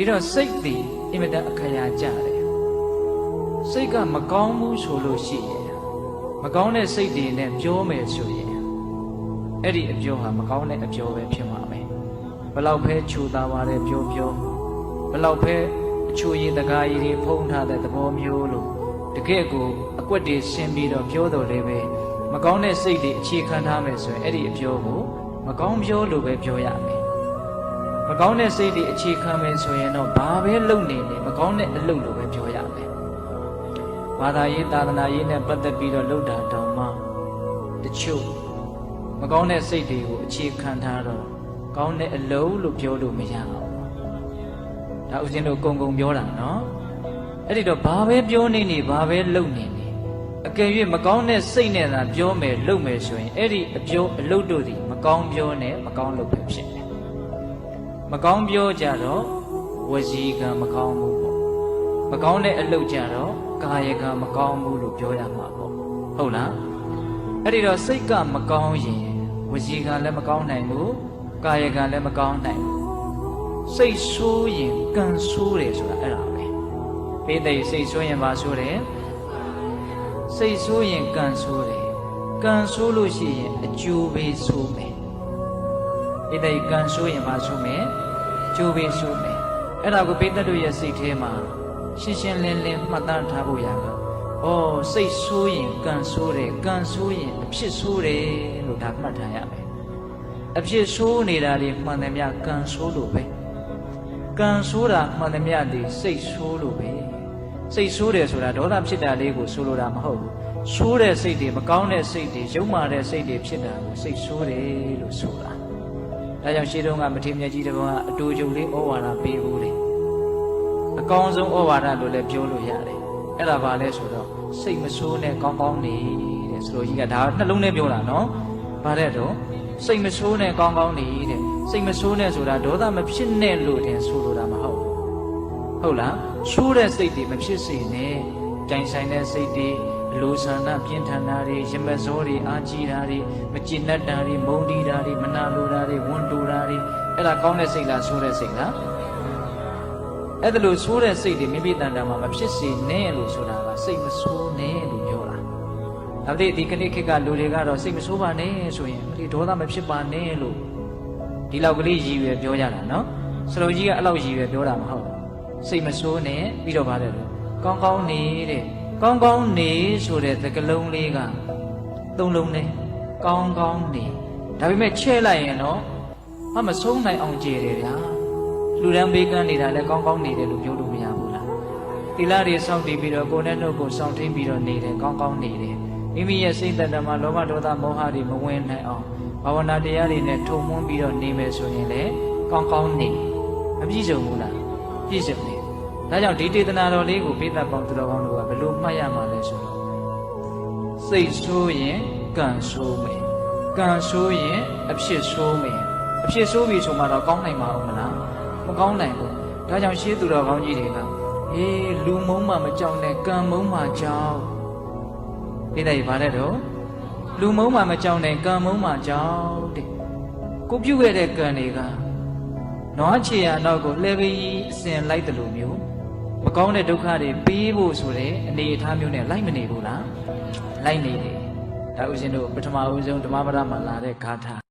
ဒီတော့စိတ်သည်အင်မတန်အခရာကြတယ်စိတ်ကမကောင်းဘူးဆိုလို့ရှိရင်မကောင်းတဲ့စိတ်တွေနဲ့ပြောမယ်ဆိုရင်အဲ့ဒီအပြောဟာမကောင်းတဲ့အပြောပဲဖြစ်မှာပဲဘလောက်ပဲခြူတာပါတယ်ပြောပြောဘလောက်ပဲအချူရည်တကားရည်တွေဖုံးထားတဲ့သဘောမျိုးလို့တကယ့်ကိုအကွက်တွေရှင်းပြီးတော့ပြောတော်လည်းပဲမကောင်းတဲ့စိတ်တွေအခြေခံထားမယ်ဆိုရင်အဲ့ဒီအပြောကိုမကောင်းပြောလို့ပဲပြောရမယ်မ ကောင်းတဲ့စိတ်တွေအခြေခံမယ်ဆိုရင်တော့ဘာပဲလုပ်နေနေမကောင်းတဲ့အလုပ်လို့ပဲပြောရမယ်ဘာသာရေးသာသနာရေးနဲ့ပတ်သက်ပြီးတော့လုပ်တာတောင်မှတချို့မကောင်းတဲ့စိတ်တွေကိုအခြေခံထားတော့ကောင်းတဲ့အလုပ်လို့ပြောလို့မရအောင်ဒါဦးဇင်းတို့ကုံကုံပြောတာနော်အဲ့ဒီတော့ဘာပဲပြောနေနေဘာပဲလုပ်နေနေအကယ်၍မကောင်းတဲ့စိတ်နဲ့သာပြောမယ်လုပ်မယ်ဆိုရင်အဲ့ဒီအပြောအလုပ်တို့သည်မကောင်းပြောနဲ့မကောင်းလုပ်ပဲဖြစ်တယ် မကောင်းပြောကြတော့ဝစီကံမကောင်းဘူးပေါ့မကောင်းတဲ့အလုပ်ကြတော့ကာယကံမကောင်းဘူးလို့ပြောရမှာပေါ့ဟုတ်လားအဲ့ဒီတော့စိတ်ကမကောင်းရင်ဝစီကံလည်းမကောင်းနိုင်ဘူးကာယကံလည်းမကောင်းနိုင်ဘူးစိတ်ဆိုးရင်ကံဆိုးတယ်ဆိုတာအဲ့ဒါပဲပိဋိစိတ်ဆိုးရင်ပါဆိုတယ်စိတ်ဆိုးရင်ကံဆိုးတယ်ကံဆိုးလို့ရှိရင်အကျိုးပဲဆိုးမယ် ပိဋိကံဆိုးရင်ပါဆိုးမယ်အကျိုးပဲဆိုးမယ်အဲ့ဒါကိုပိဋိတို့ရဲ့စိတ်ထဲမှာရှင်းရှင်းလင်းလင်းမှတ်သားထားဖို့ရတာဩစိတ်ဆိုးရင်ကံဆိုးတယ်ကံဆိုးရင်အဖြစ်ဆိုးတယ်လို့ဒါမှတ်ထားရမယ်အဖြစ်ဆိုးနေတာတွေမှန်တယ်များကံဆိုးလို့ပဲကံဆိုးတာမှန်တယ်များဒီစိတ်ဆိုးလို့ပဲစိတ်ဆိုးတယ်ဆိုတာဒေါသဖြစ်တာလေးကိုဆိုလိုတာမဟုတ်ဘူးဆိုးတဲ့စိတ်တွေမကောင်းတဲ့စိတ်တွေရုပ်မာတဲ့စိတ်တွေဖြစ်တာကိုစိတ်ဆိုးတယ်လို့ဆိုတာ ဒါကြောင့်ရှေးတုန်းကမထေမြတ်ကြီးတပည့်ကအတူတူလေးဩဝါဒပေးဘူးလေအကောင်းဆုံးဩဝါဒလို့လည်းပြောလို့ရတယ်အဲ့ဒါဘာလဲဆိုတော့စိတ်မဆိုးနဲ့ကောင်းကောင်းနေတဲ့ဆိုလိုကြီးကဒါနှလုံးထဲပြောတာနော်ဘာတဲ့တော့စိတ်မဆိုးနဲ့ကောင်းကောင်းနေတဲ့စိတ်မဆိုးနဲ့ဆိုတာဒေါသမဖြစ်နဲ့လို့တင်ဆိုလိုတာမဟုတ်ဘူးဟုတ်လားဆိုးတဲ့စိတ်တွေမဖြစ်စေနဲ့ကြိုင်ဆိုင်တဲ့စိတ်တွေအ လိုဆန္ဒပြင်းထန်တာတွေရမစောတွေအာကြီးတာတွေမကျင်တတ်တာတွေမုန်းတီးတာတွေမနာလိုတာတွေဝန်တိုတာတွေအဲ့ဒါကောင်းတဲ့စိတ်လားဆိုးတဲ့စိတ်လားအဲ့ဒါလို့ဆိုးတဲ့စိတ်တွေမိမိတန်တာမှာမဖြစ်စေနဲ့လို့ဆိုတာကစိတ်မဆိုးနဲ့လို့ပြောတာဒါပေမဲ့ဒီကနေ့ခေတ်ကလူတွေကတော့စိတ်မဆိုးပါနဲ့ဆိုရင်ဒီဒေါသမဖြစ်ပါနဲ့လို့ဒီလောက်ကလေးရည်ရွယ်ပြောကြတာနော်စလုံးကြီးကအဲ့လောက်ရည်ရွယ်ပြောတာမဟုတ်ဘူးစိတ်မဆိုးနဲ့ပြီးတော့ပါတယ်လို့ကောင်းကောင်းနေတဲ့ ကောင်းကောင်းနေဆိုတဲ့သကလုံးလေးကသုံးလုံးနဲ့ကောင်းကောင်းနေဒါပေမဲ့ချဲ့လိုက်ရင်တော့မမဆုံးနိုင်အောင်ကြည်တယ်ဗျာလူရန်ဘေးကန်းနေတာလည်းကောင်းကောင်းနေတယ်လို့ပြောလို့မရဘူးလားတိလာတွေစောင့်တည်ပြီးတော့ကိုယ်နဲ့နှုတ်ကိုစောင့်ထိန်ပြီးတော့နေတယ်ကောင်းကောင်းနေတယ်မိမိရဲ့စိတ်သက်တမှာလောဘဒေါသမောဟတွေမဝင်နိုင်အောင်ဘာဝနာတရားတွေနဲ့ထုံမွန်းပြီးတော့နေမယ်ဆိုရင်လည်းကောင်းကောင်းနေမပြည့်စုံဘူးလားပြည့်စုံတယ်ဒါကြောင့်ဒီတေသနာတော်လေးကိုပိဋကပေါင်းသူတော်ကောင်းတို့ကဘယ် လိုမှတ်ရမှာလဲဆိုတော့စိတ်ဆိုးရင်ကံဆိုးမယ်ကံဆိုးရင်အဖြစ်ဆိုးမယ်အဖြစ်ဆိုးပြီဆိုမှတော့ကောင်းနိုင်မှာမလားမကောင်းနိုင်ဘူးဒါကြောင့်ရှေးသူတော်ကောင်းကြီးတွေကအေးလူမုံမှမကြောက်နဲ့ကံမုံမှကြောက်ဒီတိုင်းဗါတဲ့တော့လူမုံမှမကြောက်နဲ့ကံမုံမှကြောက်တဲ့ကိုပြုတ်ခဲ့တဲ့ကံတွေကနွားချေရနောက်ကိုလှဲပြီးအစင်လိုက်တယ်လို့မျိုး မကောင်းတဲ့ဒုက္ခတွေပေးဖို့ဆိုတဲ့အနေအထားမျိုးနဲ့လိုက်မနေဘူးလားလိုက်နေတယ်ဒါဥစဉ်တို့ပထမဦးဆုံးဓမ္မပဒမှာလာတဲ့ဂါထာ